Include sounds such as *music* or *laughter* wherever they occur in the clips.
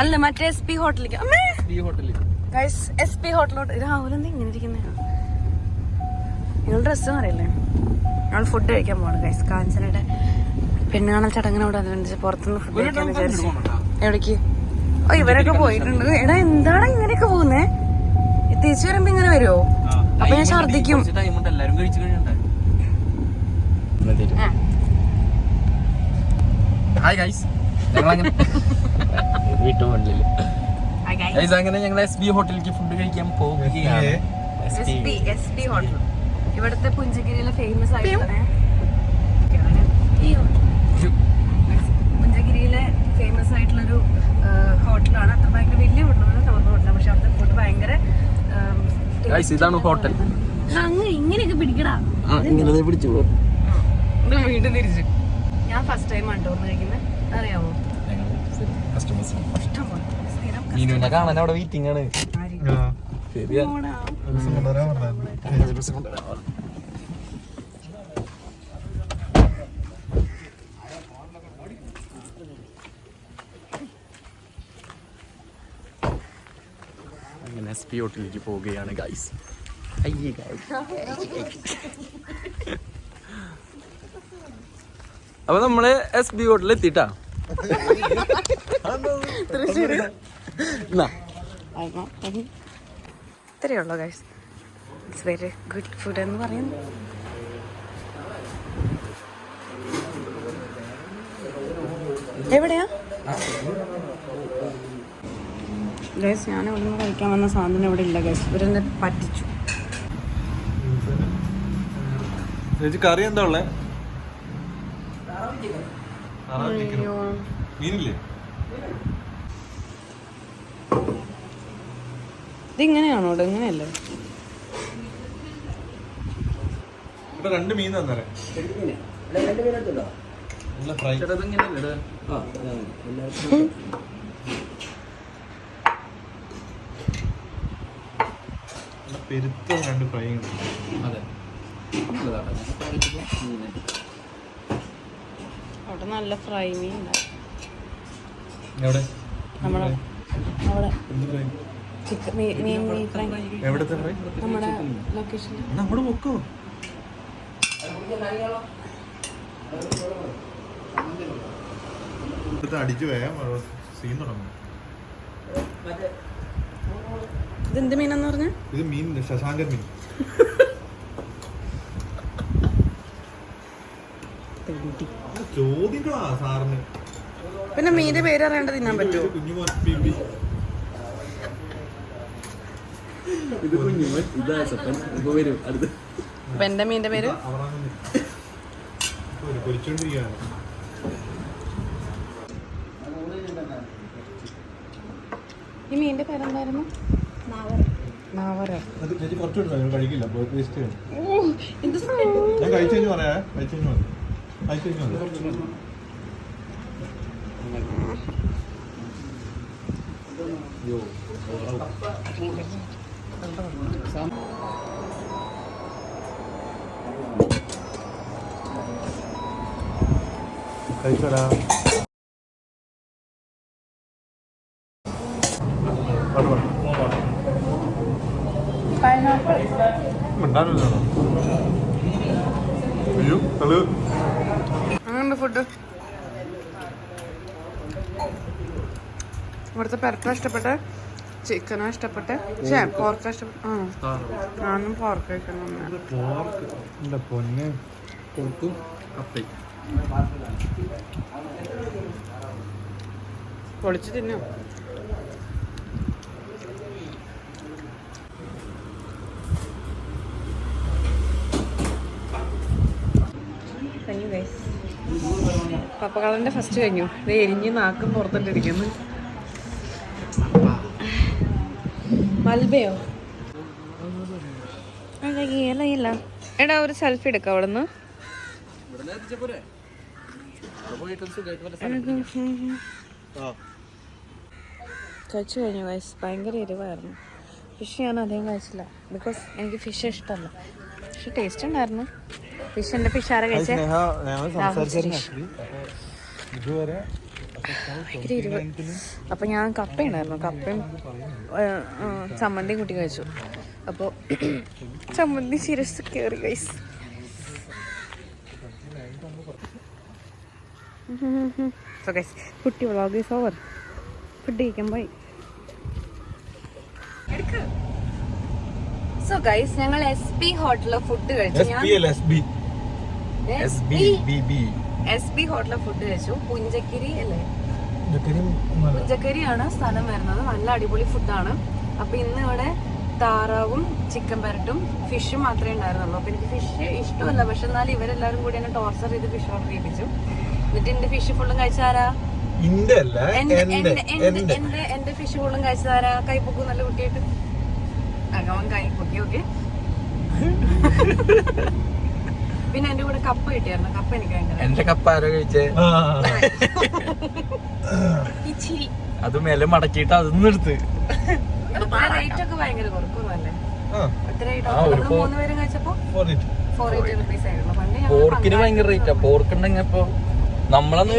അല്ല മറ്റേ S P ഹോട്ടലിലേക്ക് അമ്മേ! എസ് പി ഹോട്ടലോട്ട് രാഹുൽ എന്താ ഇങ്ങനെ ഇരിക്കുന്നേ? നിങ്ങൾ ഡ്രസ്സ് അറിയില്ലേ ഞങ്ങൾ ഫുഡ് കഴിക്കാൻ പോകണം ഗൈസ് കാഞ്ചനയുടെ പെണ്ണുകാണൽ ചടങ്ങിനോട് അനുബന്ധിച്ച് പുറത്തുനിന്ന് ഫുഡ് കഴിക്കാൻ വിചാരിച്ചു. എവിടേക്ക്? ഓ ഇവരൊക്കെ പോയിട്ടുണ്ട്. എടാ എന്താണ് ഇങ്ങനെയൊക്കെ പോകുന്നേ? തിരിച്ചു വരുമ്പോ ഇങ്ങനെ വരുമോ അപ്പൊ ഞാൻ ഛർദിക്കും ഹായ് ഗൈസ് ഞങ്ങളങ്ങനെ അങ്ങനെ ഞങ്ങൾ എസ് ബി ഹോട്ടലിലേക്ക് ഫുഡ് കഴിക്കാൻ പോവുകയാണ്. ഇവിടുത്തെ പുഞ്ചഗിരിയിലെ ഫേമസ് ആയിട്ടുള്ള പുഞ്ചഗിരിയിലെ ഫേമസ് ആയിട്ടുള്ളൊരു ഹോട്ടലാണ്. അത്ര ഭയങ്കര വലിയ ഹോട്ടലാണ് തുറന്ന ഹോട്ടലാണ്. പക്ഷെ അവിടുത്തെ ഫുഡ് ഭയങ്കര ഇതാണ് ഹോട്ടൽ. അങ്ങ് ഇങ്ങനെയൊക്കെ പിടിക്കടാ. ഇങ്ങനെ പിടിച്ചു ഇത് വീണ്ടും തിരിച്ചു. ഞാൻ ഫസ്റ്റ് ടൈം ആണ് ടൂർന്ന് കഴിക്കുന്നത് അറിയാമോ മീനുവിനെ കാണാൻ അവിടെ വെയിറ്റിംഗ് ആണ്. അങ്ങനെ എസ് പി ഹോട്ടലിലേക്ക് പോവുകയാണ് ഗൈസ് അയ്യേ ഗൈസ് *laughs* അപ്പൊ നമ്മൾ എസ് ബി ഹോട്ടലിൽ എത്തിട്ടാ. തൃശ്ശൂര്. ഇത്രയേ ഉള്ളൂ guys it's very good food എന്ന് പറയുന്നു. എവിടെയാ? ഗൈസ് ഞാൻ ഇവിടെ നിന്ന് കഴിക്കാൻ വന്ന സാധനം ഇവിടെ ഇല്ല ഗൈസ് ഇവരെന്നെ പറ്റിച്ചു. കറി എന്താ ഉള്ളേ? അയ്യോ മീനില്ലേ? ഇതിങ്ങനെയാണോ? ഇങ്ങനെയല്ലേ? ഇവിടെ രണ്ട് മീൻ തന്നേരെ. നല്ല ഫ്രൈ. *laughs* നല്ല പെരുത്ത രണ്ട് ഫ്രൈ ഉണ്ട്. അതെ. അവിടെ നല്ല ഫ്രൈ മീൻ നമ്മളെ അവിടെ എന്ത് ഫ്രൈ ചിക്കൻ മീൻ മീൻ ഫ്രൈ ലൊക്കേഷൻ നമ്മുടെ പൊക്കോ. അടിച്ചു വേഗം സീൻ തുടങ്ങും. ഇതെന്ത് മീനെന്ന് പറഞ്ഞ? ഇത് മീൻ ശശാങ്കൻ മീൻ. *laughs* സാറിന്. പിന്നെ മീന്റെ പേര് അറിയാണ്ട് തിന്നാൻ പറ്റുമോ? ഇത് ഇത് അപ്പൊ എന്റെ മീന്റെ പേര്? ഈ മീന്റെ പേരെന്തായിരുന്നു? ഞാൻ കഴിച്ചു. കഴിഞ്ഞ് പറയാ. കഴിച്ചു കഴിഞ്ഞ് മതി കഴിച്ചോടാ. മിണ്ടാനില്ലാണോ അയ്യോ കൾ അങ്ങനെ ഫുഡ് ഇവിടുത്തെ പെരക്കാ ഇഷ്ടപ്പെട്ടെ ചിക്കനാ ഇഷ്ടപ്പെട്ടെ. പക്ഷേ പോർക്ക ഇഷ്ടപ്പെട്ടെ. ആ. ഞാനും പോർക്ക് കഴിക്കണം പൊളിച്ച് തിന്നോ. കഴിഞ്ഞു ഗൈസ് പപ്പകളന്റെ ഫസ്റ്റ് കഴിഞ്ഞു. ഇത് എരിഞ്ഞ് നാക്കും പുറത്തിട്ടിരിക്കുന്നു. മൽബയോ? ഇല്ല എടാ ഒരു സെൽഫി എടുക്കാം അവിടെ നിന്ന് കഴിച്ചു കഴിഞ്ഞു ഭയങ്കര എരിവായിരുന്നു. ഫിഷ് ഞാൻ അധികം കഴിച്ചില്ല. ബിക്കോസ് എനിക്ക് ഫിഷ് ഇഷ്ടമല്ല. പക്ഷെ ടേസ്റ്റ് ഉണ്ടായിരുന്നു. ഫിഷിന്റെ എന്റെ ഫിഷ് ആരാ കഴിച്ചേ. അപ്പൊ ഞാൻ കപ്പ ഉണ്ടായിരുന്നു. കപ്പയും ചമ്മന്തി കൂട്ടി കഴിച്ചു. അപ്പോൾ ചമ്മന്തി ശിരസ് കയറി കൈസ് സോ ഗൈസ് കുട്ടി വ്ളോഗ് ഈസ് ഓവർ ഫുഡ് കഴിക്കാൻ പോയി. സോ ഗൈസ് ഞങ്ങൾ എസ് പി ഹോട്ടലിലെ ഫുഡ് കഴിച്ചു. എസ് പി ഫുഡ് കഴിച്ചു. പുഞ്ചക്കിരി അല്ലേ? പുഞ്ചക്കരിയാണ് സ്ഥലം വരുന്നത്. നല്ല അടിപൊളി ഫുഡാണ് അപ്പൊ ഇന്ന് ഇവിടെ താറാവും ചിക്കൻ പെരട്ടും ഫിഷും മാത്രമേ ഉണ്ടായിരുന്നുള്ളൂ. അപ്പൊ എനിക്ക് ഫിഷ് ഇഷ്ടമല്ല. പക്ഷെ എന്നാലും ഇവരെല്ലാരും കൂടി എന്നെ ടോർച്ചർ ചെയ്ത് ഫിഷ് ഓർഡർ ചെയ്യിപ്പിച്ചു. എന്നിട്ട് എന്റെ ഫിഷ് ഫുള്ളും കഴിച്ചാരാ എന്റെ. ഫിഷ് ഫുള്ളും കഴിച്ചതാരാ കൈപ്പൊക്കും നല്ല കുട്ടിയായിട്ട്. അകവൻ ഓക്കെ *laughs* പിന്നെ എന്റെ കൂടെ കപ്പ കിട്ടിയായിരുന്നു. കപ്പ എനിക്ക് ഭയങ്കര എന്റെ കപ്പ ആരോ കഴിച്ചേ? *laughs* ഇച്ചിരി. അത് മേലെ മടക്കിയിട്ട് അതൊന്നും എടുത്ത്. റേറ്റ് ഒക്കെ ഭയങ്കര ഞങ്ങൾ പോർക്കിന് ഭയങ്കര റേറ്റാ പോർക്ക് ഉണ്ടെങ്കിൽ ഇപ്പൊ നമ്മളന്ന്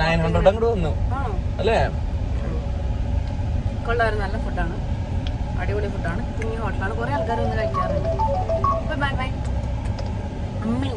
നയൻ ഹൺഡ്രഡ് അങ്ങോട്ട് വന്നു. അല്ലേ? കൊള്ളാറ് നല്ല ഫുഡാണ് അടിപൊളി ഫുഡാണ് കുഞ്ഞു ഹോട്ടലാണ് കുറേ ആൾക്കാർ വന്ന് കഴിക്കാറുണ്ട്. ബൈ ബൈ അമ്മേ.